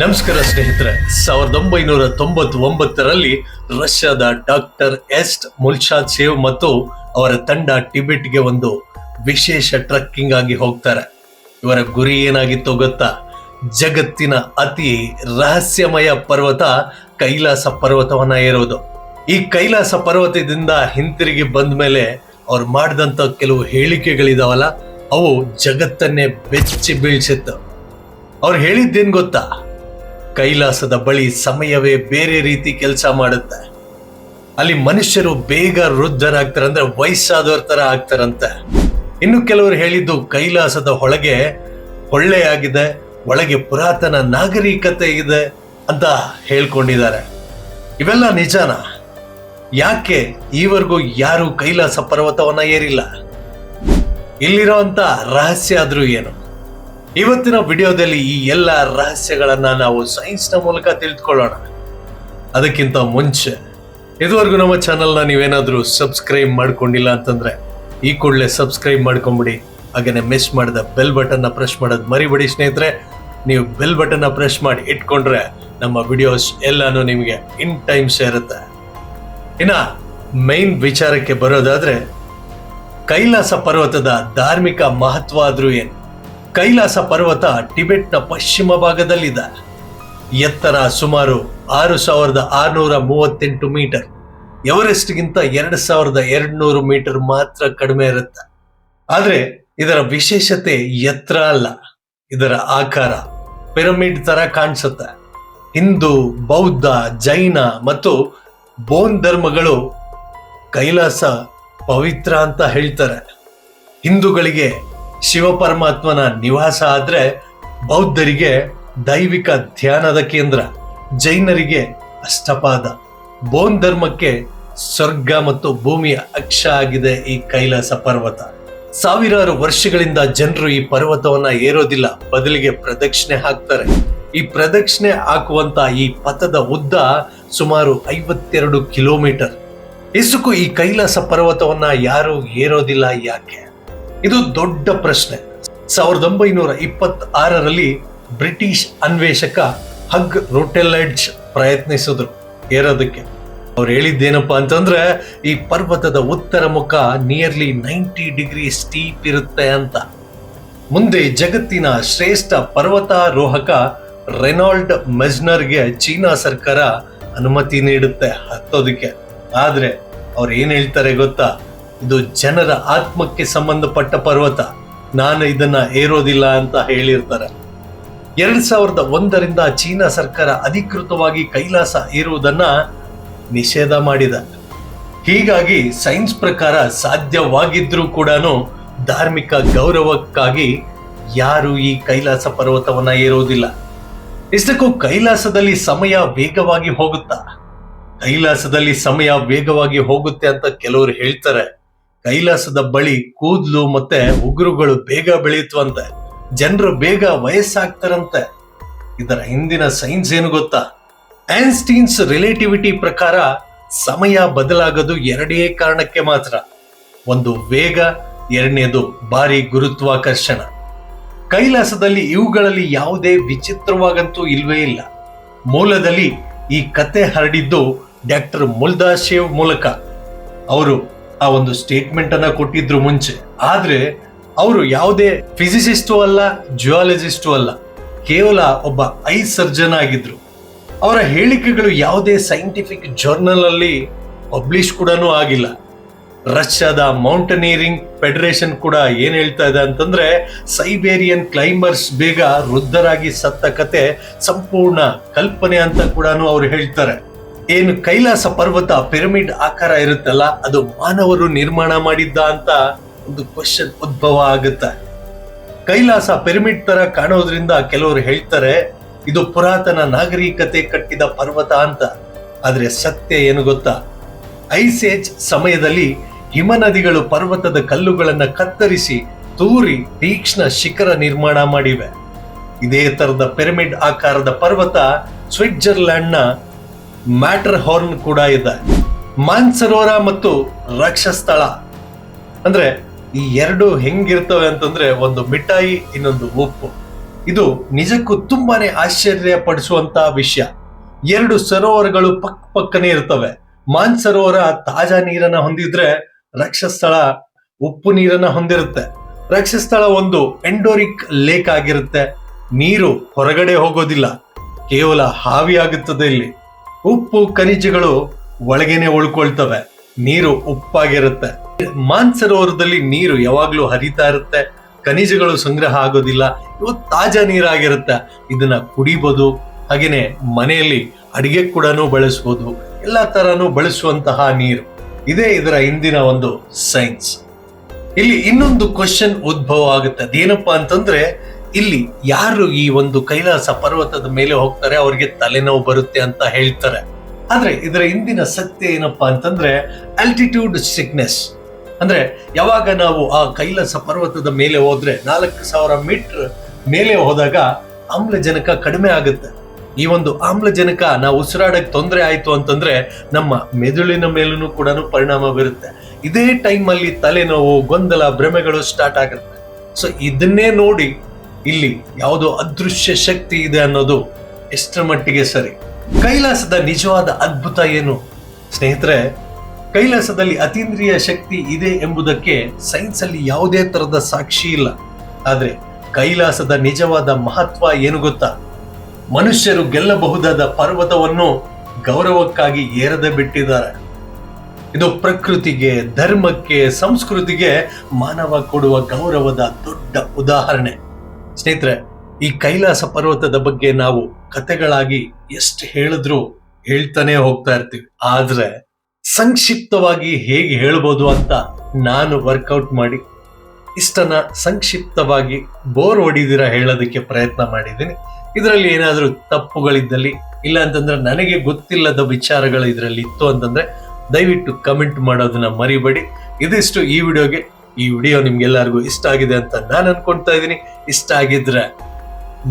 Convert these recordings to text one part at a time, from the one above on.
ನಮಸ್ಕಾರ ಸ್ನೇಹಿತರೆ, ಸಾವಿರದ ಒಂಬೈನೂರ ತೊಂಬತ್ ಒಂಬತ್ತರಲ್ಲಿ ರಷ್ಯಾದ ಡಾಕ್ಟರ್ ಎಸ್ಟ್ ಮುಲ್ಶಾದ್ ಸೇವ್ ಮತ್ತು ಅವರ ತಂಡ ಟಿಬೆಟ್ಗೆ ಒಂದು ವಿಶೇಷ ಟ್ರಕ್ಕಿಂಗ್ ಆಗಿ ಹೋಗ್ತಾರೆ. ಇವರ ಗುರಿ ಏನಾಗಿತ್ತು ಗೊತ್ತಾ? ಜಗತ್ತಿನ ಅತಿ ರಹಸ್ಯಮಯ ಪರ್ವತ ಕೈಲಾಸ ಪರ್ವತವನ್ನ ಏರೋದು. ಈ ಕೈಲಾಸ ಪರ್ವತದಿಂದ ಹಿಂತಿರುಗಿ ಬಂದ ಮೇಲೆ ಅವ್ರು ಮಾಡಿದಂತ ಕೆಲವು ಹೇಳಿಕೆಗಳಿದಾವಲ್ಲ, ಅವು ಜಗತ್ತನ್ನೇ ಬೆಚ್ಚಿ ಬೀಳ್ಸಿತ್ತು. ಅವ್ರು ಹೇಳಿದ್ದೇನು ಗೊತ್ತಾ? ಕೈಲಾಸದ ಬಳಿ ಸಮಯವೇ ಬೇರೆ ರೀತಿ ಕೆಲಸ ಮಾಡುತ್ತೆ. ಅಲ್ಲಿ ಮನುಷ್ಯರು ಬೇಗ ವೃದ್ಧರಾಗ್ತಾರೆ ಅಂದ್ರೆ ವಯಸ್ಸಾದವ್ರ ತರ ಆಗ್ತಾರಂತೆ. ಇನ್ನು ಕೆಲವರು ಹೇಳಿದ್ದು ಕೈಲಾಸದ ಒಳಗೆ ಒಳ್ಳೆಯಾಗಿದೆ, ಒಳಗೆ ಪುರಾತನ ನಾಗರಿಕತೆ ಇದೆ ಅಂತ ಹೇಳ್ಕೊಂಡಿದ್ದಾರೆ. ಇವೆಲ್ಲ ನಿಜಾನ? ಯಾಕೆ ಈವರೆಗೂ ಯಾರು ಕೈಲಾಸ ಪರ್ವತವನ್ನ ಏರಿಲ್ಲ? ಇಲ್ಲಿರೋಂತ ರಹಸ್ಯ ಆದ್ರೂ ಏನು? ಇವತ್ತಿನ ವಿಡಿಯೋದಲ್ಲಿ ಈ ಎಲ್ಲ ರಹಸ್ಯಗಳನ್ನ ನಾವು ಸೈನ್ಸ್ನ ಮೂಲಕ ತಿಳಿದುಕೊಳ್ಳೋಣ. ಅದಕ್ಕಿಂತ ಮುಂಚೆ, ಇದುವರೆಗೂ ನಮ್ಮ ಚಾನಲ್ನ ನೀವೇನಾದರೂ ಸಬ್ಸ್ಕ್ರೈಬ್ ಮಾಡ್ಕೊಂಡಿಲ್ಲ ಅಂತಂದ್ರೆ, ಈ ಕೂಡಲೇ ಸಬ್ಸ್ಕ್ರೈಬ್ ಮಾಡ್ಕೊಂಬಿಡಿ. ಹಾಗೆಯೇ ಮಿಸ್ ಮಾಡಿದ ಬೆಲ್ ಬಟನ್ನ ಪ್ರೆಸ್ ಮಾಡೋದು ಮರಿಬೇಡಿ ಸ್ನೇಹಿತರೆ. ನೀವು ಬೆಲ್ ಬಟನ್ನ ಪ್ರೆಸ್ ಮಾಡಿ ಇಟ್ಕೊಂಡ್ರೆ ನಮ್ಮ ವಿಡಿಯೋಸ್ ಎಲ್ಲಾನು ನಿಮಗೆ ಇನ್ ಟೈಮ್ ಸೇರುತ್ತೆ ಇನ್ನ ಮೈನ್ ವಿಚಾರಕ್ಕೆ ಬರೋದಾದ್ರೆ, ಕೈಲಾಸ ಪರ್ವತದ ಧಾರ್ಮಿಕ ಮಹತ್ವ ಆದ್ರೂ ಏನು? ಕೈಲಾಸ ಪರ್ವತ ಟಿಬೆಟ್ನ ಪಶ್ಚಿಮ ಭಾಗದಲ್ಲಿದೆ. ಎತ್ತರ ಸುಮಾರು ಆರು ಸಾವಿರದ ಆರುನೂರ ಮೂವತ್ತೆಂಟು ಮೀಟರ್. ಎವರೆಸ್ಟ್ಗಿಂತ ಎರಡು ಸಾವಿರದ ಎರಡ್ನೂರು ಮೀಟರ್ ಮಾತ್ರ ಕಡಿಮೆ ಇರುತ್ತೆ. ಆದರೆ ಇದರ ವಿಶೇಷತೆ ಎತ್ತರ ಅಲ್ಲ, ಇದರ ಆಕಾರ ಪಿರಮಿಡ್ ತರ ಕಾಣಿಸುತ್ತೆ. ಹಿಂದೂ, ಬೌದ್ಧ, ಜೈನ ಮತ್ತು ಬೋನ್ ಧರ್ಮಗಳು ಕೈಲಾಸ ಪವಿತ್ರ ಅಂತ ಹೇಳ್ತಾರೆ. ಹಿಂದೂಗಳಿಗೆ ಶಿವ ಪರಮಾತ್ಮನ ನಿವಾಸ ಆದ್ರೆ ಬೌದ್ಧರಿಗೆ ದೈವಿಕ ಧ್ಯಾನದ ಕೇಂದ್ರ, ಜೈನರಿಗೆ ಅಷ್ಟಪಾದ. ಬೋನ್ ಧರ್ಮಕ್ಕೆ ಸ್ವರ್ಗ ಮತ್ತು ಭೂಮಿಯ ಅಕ್ಷ ಆಗಿದೆ ಈ ಕೈಲಾಸ ಪರ್ವತ. ಸಾವಿರಾರು ವರ್ಷಗಳಿಂದ ಜನರು ಈ ಪರ್ವತವನ್ನ ಏರೋದಿಲ್ಲ, ಬದಲಿಗೆ ಪ್ರದಕ್ಷಿಣೆ ಹಾಕ್ತಾರೆ. ಈ ಪ್ರದಕ್ಷಿಣೆ ಹಾಕುವಂತ ಈ ಪಥದ ಉದ್ದ ಸುಮಾರು ಐವತ್ತೆರಡು ಕಿಲೋಮೀಟರ್. ಇಸುಕು ಈ ಕೈಲಾಸ ಪರ್ವತವನ್ನ ಯಾರು ಏರೋದಿಲ್ಲ ಯಾಕೆ? ಇದು ದೊಡ್ಡ ಪ್ರಶ್ನೆ. ಸಾವಿರದ ಒಂಬೈನೂರ ಇಪ್ಪತ್ತ್ ಆರರಲ್ಲಿ ಬ್ರಿಟಿಷ್ ಅನ್ವೇಷಕ ಹಗ್ ರೋಟೆಲೆಡ್ಜ್ ಪ್ರಯತ್ನಿಸಿದ್ರು ಏರೋದಕ್ಕೆ. ಅವ್ರು ಹೇಳಿದ್ದೇನಪ್ಪ ಅಂತಂದ್ರೆ, ಈ ಪರ್ವತದ ಉತ್ತರ ಮುಖ ನಿಯರ್ಲಿ ನೈಂಟಿ ಡಿಗ್ರಿ ಸ್ಟೀಪ್ ಇರುತ್ತೆ ಅಂತ. ಮುಂದೆ ಜಗತ್ತಿನ ಶ್ರೇಷ್ಠ ಪರ್ವತಾರೋಹಕ ರೆನಾಲ್ಡ್ ಮೆಜ್ನರ್ಗೆ ಚೀನಾ ಸರ್ಕಾರ ಅನುಮತಿ ನೀಡುತ್ತೆ ಹತ್ತೋದಕ್ಕೆ. ಆದ್ರೆ ಅವ್ರು ಏನ್ ಹೇಳ್ತಾರೆ ಗೊತ್ತಾ? ಇದು ಜನರ ಆತ್ಮಕ್ಕೆ ಸಂಬಂಧಪಟ್ಟ ಪರ್ವತ. ನಾನು ಇದನ್ನ ಏರೋದಿಲ್ಲ ಅಂತ ಹೇಳಿರ್ತಾರೆ. ಎರಡ್ ಸಾವಿರದ ಒಂದರಿಂದ ಚೀನಾ ಸರ್ಕಾರ ಅಧಿಕೃತವಾಗಿ ಕೈಲಾಸ ಏರುವುದನ್ನ ನಿಷೇಧ ಮಾಡಿದ. ಹೀಗಾಗಿ ಸೈನ್ಸ್ ಪ್ರಕಾರ ಸಾಧ್ಯವಾಗಿದ್ರೂ ಕೂಡ ಧಾರ್ಮಿಕ ಗೌರವಕ್ಕಾಗಿ ಯಾರು ಈ ಕೈಲಾಸ ಪರ್ವತವನ್ನ ಏರೋದಿಲ್ಲ ಇಷ್ಟಕ್ಕೂ ಕೈಲಾಸದಲ್ಲಿ ಸಮಯ ವೇಗವಾಗಿ ಹೋಗುತ್ತಾ? ಕೈಲಾಸದಲ್ಲಿ ಸಮಯ ವೇಗವಾಗಿ ಹೋಗುತ್ತೆ ಅಂತ ಕೆಲವರು ಹೇಳ್ತಾರೆ. ಕೈಲಾಸದ ಬಳಿ ಕೂದ್ಲು ಮತ್ತೆ ಉಗುರುಗಳು ಬೇಗ ಬೆಳೆಯುತ್ತವಂತೆ. ಜನರು ಬೇಗ ವಯಸ್ಸಾಗ್ತಾರಂತೆ. ಇದರ ಹಿಂದಿನ ಸೈನ್ಸ್ ಏನು ಗೊತ್ತಾ? ಐನ್ಸ್ಟೀನ್ಸ್ ರಿಲೇಟಿವಿಟಿ ಪ್ರಕಾರ ಸಮಯ ಬದಲಾಗೋದು ಎರಡೇ ಕಾರಣಕ್ಕೆ ಮಾತ್ರ. ಒಂದು ವೇಗ, ಎರಡನೇದು ಭಾರಿ ಗುರುತ್ವಾಕರ್ಷಣ. ಕೈಲಾಸದಲ್ಲಿ ಇವುಗಳಲ್ಲಿ ಯಾವುದೇ ವಿಚಿತ್ರವಾಗಂತೂ ಇಲ್ವೇ ಇಲ್ಲ. ಮೂಲದಲ್ಲಿ ಈ ಕತೆ ಹರಡಿದ್ದು ಡಾಕ್ಟರ್ ಮುಲ್ದಾಶೇವ್ ಮೂಲಕ. ಅವರು ಆ ಒಂದು ಸ್ಟೇಟ್ಮೆಂಟ್ ಅನ್ನ ಕೊಟ್ಟಿದ್ರು ಮುಂಚೆ. ಆದ್ರೆ ಅವರು ಯಾವುದೇ ಫಿಸಿಸಿಸ್ಟು ಅಲ್ಲ ಜಿಯಾಲಜಿಸ್ಟು ಅಲ್ಲ. ಕೇವಲ ಒಬ್ಬ ಐ ಸರ್ಜನ್ ಆಗಿದ್ರು. ಅವರ ಹೇಳಿಕೆಗಳು ಯಾವುದೇ ಸೈಂಟಿಫಿಕ್ ಜರ್ನಲ್ ಅಲ್ಲಿ ಪಬ್ಲಿಷ್ ಕೂಡ ಆಗಿಲ್ಲ. ರಷ್ಯಾದ ಮೌಂಟನಿಯರಿಂಗ್ ಫೆಡರೇಷನ್ ಕೂಡ ಏನ್ ಹೇಳ್ತಾ ಇದೆ ಅಂತಂದ್ರೆ ಸೈಬೇರಿಯನ್ ಕ್ಲೈಂಬರ್ಸ್ ಬೇಗ ವೃದ್ಧರಾಗಿ ಸತ್ತ ಕತೆ ಸಂಪೂರ್ಣ ಕಲ್ಪನೆ ಅಂತ ಕೂಡ ಅವ್ರು ಹೇಳ್ತಾರೆ. ಏನು ಕೈಲಾಸ ಪರ್ವತ, ಪಿರಮಿಡ್ ಆಕಾರ ಇರುತ್ತಲ್ಲ, ಅದು ಮಾನವರು ನಿರ್ಮಾಣ ಮಾಡಿದ್ದ ಅಂತ ಒಂದು ಕ್ವಶನ್ ಉದ್ಭವ ಆಗುತ್ತೆ. ಕೈಲಾಸ ಪಿರಮಿಡ್ ತರ ಕಾಣೋದ್ರಿಂದ ಕೆಲವರು ಹೇಳ್ತಾರೆ, ಇದು ಪುರಾತನ ನಾಗರಿಕತೆ ಕಟ್ಟಿದ ಪರ್ವತ ಅಂತ. ಆದ್ರೆ ಸತ್ಯ ಏನು ಗೊತ್ತಾ? ಐಸ್ ಏಜ್ ಸಮಯದಲ್ಲಿ ಹಿಮನದಿಗಳು ಪರ್ವತದ ಕಲ್ಲುಗಳನ್ನು ಕತ್ತರಿಸಿ, ತೂರಿ, ತೀಕ್ಷ್ಣ ಶಿಖರ ನಿರ್ಮಾಣ ಮಾಡಿವೆ. ಇದೇ ತರದ ಪಿರಮಿಡ್ ಆಕಾರದ ಪರ್ವತ ಸ್ವಿಟ್ಜರ್ಲ್ಯಾಂಡ್ನ ಮ್ಯಾಟರ್ ಹಾರ್ನ್ ಕೂಡ ಇದೆ. ಮಾನ್ಸರೋವರ ಮತ್ತು ರಕ್ಷಸ್ಥಳ. ಅಂದ್ರೆ ಈ ಎರಡು ಹೆಂಗಿರ್ತವೆ ಅಂತಂದ್ರೆ ಒಂದು ಮಿಠಾಯಿ, ಇನ್ನೊಂದು ಉಪ್ಪು. ಇದು ನಿಜಕ್ಕೂ ತುಂಬಾನೇ ಆಶ್ಚರ್ಯ ಪಡಿಸುವಂತ ವಿಷಯ. ಎರಡು ಸರೋವರಗಳು ಪಕ್ಕ ಪಕ್ಕನೆ ಇರ್ತವೆ. ಮಾನ್ ಸರೋವರ ತಾಜಾ ನೀರನ್ನ ಹೊಂದಿದ್ರೆ ರಕ್ಷಸ್ಥಳ ಉಪ್ಪು ನೀರನ್ನ ಹೊಂದಿರುತ್ತೆ. ರಕ್ಷಸ್ಥಳ ಒಂದು ಎಂಡೋರಿಕ್ ಲೇಕ್ ಆಗಿರುತ್ತೆ. ನೀರು ಹೊರಗಡೆ ಹೋಗೋದಿಲ್ಲ. ಕೇವಲ ಹಾವಿಯಾಗುತ್ತದೆ ಇಲ್ಲಿ. ಉಪ್ಪು ಖನಿಜಗಳು ಒಳಗೇನೆ ಉಳ್ಕೊಳ್ತವೆ. ನೀರು ಉಪ್ಪಾಗಿರುತ್ತೆ. ಮಾನ್ಸರೋವರದಲ್ಲಿ ನೀರು ಯಾವಾಗ್ಲೂ ಹರಿತಾ ಇರುತ್ತೆ. ಖನಿಜಗಳು ಸಂಗ್ರಹ ಆಗೋದಿಲ್ಲ. ಇವು ತಾಜಾ ನೀರಾಗಿರುತ್ತೆ. ಇದನ್ನ ಕುಡಿಬೋದು. ಹಾಗೇನೆ ಮನೆಯಲ್ಲಿ ಅಡಿಗೆ ಕೂಡ ಬಳಸ್ಬೋದು. ಎಲ್ಲ ತರನು ಬಳಸುವಂತಹ ನೀರು. ಇದೇ ಇದರ ಹಿಂದಿನ ಒಂದು ಸೈನ್ಸ್. ಇಲ್ಲಿ ಇನ್ನೊಂದು ಕ್ವಶನ್ ಉದ್ಭವ ಆಗುತ್ತೆ. ಅದೇನಪ್ಪಾ ಅಂತಂದ್ರೆ ಇಲ್ಲಿ ಯಾರು ಈ ಒಂದು ಕೈಲಾಸ ಪರ್ವತದ ಮೇಲೆ ಹೋಗ್ತಾರೆ, ಅವ್ರಿಗೆ ತಲೆನೋವು ಬರುತ್ತೆ ಅಂತ ಹೇಳ್ತಾರೆ. ಆದ್ರೆ ಇದರ ಹಿಂದಿನ ಸತ್ಯ ಏನಪ್ಪಾ ಅಂತಂದ್ರೆ ಆಲ್ಟಿಟ್ಯೂಡ್ ಸಿಕ್ನೆಸ್ ಅಂದ್ರೆ ಯಾವಾಗ ನಾವು ಆ ಕೈಲಾಸ ಪರ್ವತದ ಮೇಲೆ ಹೋದ್ರೆ, ನಾಲ್ಕು ಸಾವಿರ ಮೀಟರ್ ಮೇಲೆ ಹೋದಾಗ ಆಮ್ಲಜನಕ ಕಡಿಮೆ ಆಗುತ್ತೆ. ಈ ಒಂದು ಆಮ್ಲಜನಕ ನಾವು ಉಸಿರಾಡಕ್ಕೆ ತೊಂದರೆ ಆಯಿತು ಅಂತಂದ್ರೆ, ನಮ್ಮ ಮೆದುಳಿನ ಮೇಲೂ ಕೂಡ ಪರಿಣಾಮ ಬೀರುತ್ತೆ. ಇದೇ ಟೈಮಲ್ಲಿ ತಲೆನೋವು, ಗೊಂದಲ, ಭ್ರಮೆಗಳು ಸ್ಟಾರ್ಟ್ ಆಗುತ್ತೆ. ಸೊ ಇದನ್ನೇ ನೋಡಿ ಇಲ್ಲಿ ಯಾವುದೋ ಅದೃಶ್ಯ ಶಕ್ತಿ ಇದೆ ಅನ್ನೋದು ಎಷ್ಟರ ಮಟ್ಟಿಗೆ ಸರಿ. ಕೈಲಾಸದ ನಿಜವಾದ ಅದ್ಭುತ ಏನು? ಸ್ನೇಹಿತರೆ, ಕೈಲಾಸದಲ್ಲಿ ಅತೀಂದ್ರಿಯ ಶಕ್ತಿ ಇದೆ ಎಂಬುದಕ್ಕೆ ಸೈನ್ಸ್ ಅಲ್ಲಿ ಯಾವುದೇ ತರದ ಸಾಕ್ಷಿ ಇಲ್ಲ. ಆದ್ರೆ ಕೈಲಾಸದ ನಿಜವಾದ ಮಹತ್ವ ಏನು ಗೊತ್ತಾ? ಮನುಷ್ಯರು ಗೆಲ್ಲಬಹುದಾದ ಪರ್ವತವನ್ನು ಗೌರವಕ್ಕಾಗಿ ಏರದೆ ಬಿಟ್ಟಿದ್ದಾರೆ. ಇದು ಪ್ರಕೃತಿಗೆ, ಧರ್ಮಕ್ಕೆ, ಸಂಸ್ಕೃತಿಗೆ ಮಾನವ ಕೊಡುವ ಗೌರವದ ದೊಡ್ಡ ಉದಾಹರಣೆ. ಸ್ನೇಹಿತರೆ, ಈ ಕೈಲಾಸ ಪರ್ವತದ ಬಗ್ಗೆ ನಾವು ಕತೆಗಳಾಗಿ ಎಷ್ಟು ಹೇಳಿದ್ರು ಹೇಳ್ತಾನೆ ಹೋಗ್ತಾ ಇರ್ತೀವಿ. ಆದ್ರೆ ಸಂಕ್ಷಿಪ್ತವಾಗಿ ಹೇಗೆ ಹೇಳ್ಬೋದು ಅಂತ ನಾನು ವರ್ಕೌಟ್ ಮಾಡಿ ಇಷ್ಟನ್ನ ಸಂಕ್ಷಿಪ್ತವಾಗಿ ಬೋರ್ ಹೊಡಿದಿರ ಹೇಳೋದಕ್ಕೆ ಪ್ರಯತ್ನ ಮಾಡಿದ್ದೀನಿ. ಇದರಲ್ಲಿ ಏನಾದರೂ ತಪ್ಪುಗಳಿದ್ದಲ್ಲಿ ಇಲ್ಲ ಅಂತಂದ್ರೆ ನನಗೆ ಗೊತ್ತಿಲ್ಲದ ವಿಚಾರಗಳು ಇದರಲ್ಲಿ ಇತ್ತು ಅಂತಂದ್ರೆ ದಯವಿಟ್ಟು ಕಮೆಂಟ್ ಮಾಡೋದನ್ನ ಮರಿಬೇಡಿ. ಇದಿಷ್ಟು ಈ ವಿಡಿಯೋಗೆ. ಈ ವಿಡಿಯೋ ನಿಮ್ಗೆಲ್ಲರಿಗೂ ಇಷ್ಟ ಆಗಿದೆ ಅಂತ ನಾನು ಅನ್ಕೊಂತಾ ಇದ್ದೀನಿ. ಇಷ್ಟ ಆಗಿದ್ರೆ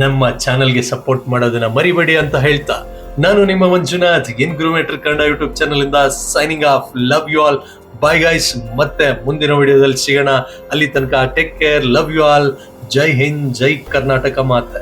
ನಮ್ಮ ಚಾನಲ್ಗೆ ಸಪೋರ್ಟ್ ಮಾಡೋದನ್ನ ಮರಿಬೇಡಿ ಅಂತ ಹೇಳ್ತಾ, ನಾನು ನಿಮ್ಮ ಮಂಜುನಾಥ್ ಇನ್ ಗುರುಮೇಟರ್ ಕನ್ನಡ ಯೂಟ್ಯೂಬ್ ಚಾನಲ್ ಇಂದ signing off love you all bye guys ಮತ್ತೆ ಮುಂದಿನ ವಿಡಿಯೋದಲ್ಲಿ ಸಿಗೋಣ. ಅಲ್ಲಿ ತನಕ take care love you all ಜೈ ಹಿಂದ್, ಜೈ ಕರ್ನಾಟಕ ಮಾತೆ.